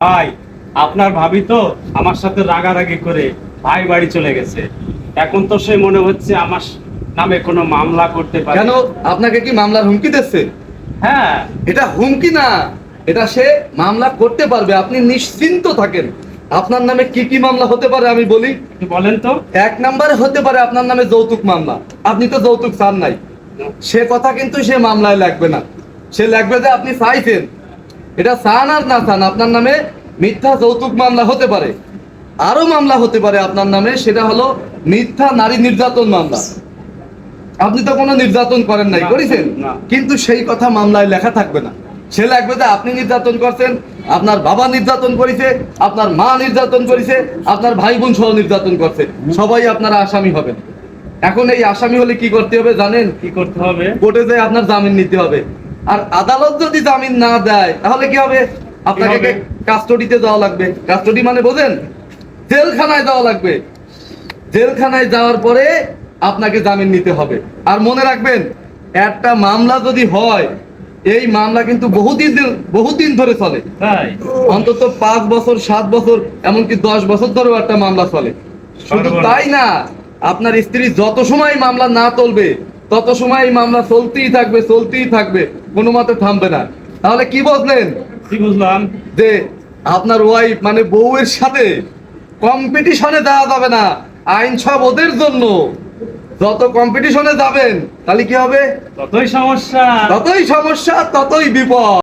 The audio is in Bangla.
ভাই আপনার ভাবি তো আমার সাথে রাগারাগি করে ভাই বাড়ি চলে গেছে। এখন তো সে মনে হচ্ছে আমার নামে কোনো মামলা করতে পারে। কেন? আপনাকে কি মামলার হুমকি দিচ্ছে? হ্যাঁ। এটা হুমকি না। এটা সে মামলা করতে পারবে। আপনি নিশ্চিন্ত থাকেন। আপনার নামে কি কি মামলা হতে পারে আমি বলি। বলেন তো। এক নম্বরে হতে পারে আপনার নামে যৌতুক মামলা। আপনি তো যৌতুক চান নাই। সে কথা কিন্তু সে মামলায় লাগবে না। সে লাগবে যে আপনি চাইছেন। এটা চান আর না চান আপনার নামে মিথ্যা যৌতুক মামলা হতে পারে। আরও মামলা হতে পারে আপনার নামে সেটা হলো মিথ্যা নারী নির্যাতন মামলা। আপনি তো কোনো নির্যাতন করেন নাই করেছেন? কিন্তু সেই কথা মামলায় লেখা থাকবে না। সে লাগবে যে আপনি নির্যাতন করছেন আপনার বাবা নির্যাতন করেছে আপনার মা নির্যাতন করেছে আপনার ভাই বোন সহ নির্যাতন করছে। সবাই আপনারা আসামি হবেন এখন এই আসামি হলে কি করতে হবে জানেন? কি করতে হবে? কোর্টে যে আপনার জামিন নিতে হবে। আর আদালত যদি জামিন না দেয় তাহলে কি হবে? আপনাকে? কাস্টডিতে যাওয়া লাগবে। কাস্টডি মানে বোঝেন? জেলখানায় যাওয়া লাগবে। জেলখানায় যাওয়ার পরে আপনাকে জামিন নিতে হবে। আর মনে রাখবেন একটা মামলা যদি হয় এই মামলা কিন্তু বহুদিন বহুদিন ধরে চলে। অন্তত পাঁচ বছর সাত বছর এমনকি দশ বছর ধরেও একটা মামলা চলে। শুধু তাই না আপনার স্ত্রী যত সময় মামলা না চলবে তত সময় এই মামলা চলতেই থাকবে চলতেই থাকবে। কোনো মতে থামবে না। তাহলে কি বললেন কি বুঝলাম? যে আপনার ওয়াইফ মানে বউয়ের সাথে কম্পিটিশনে দেওয়া যাবে না আইন সব ওদের জন্য। যত কম্পিটিশনে যাবেন তাহলে কি হবে? ততই সমস্যা। ততই সমস্যা ততই বিপদ।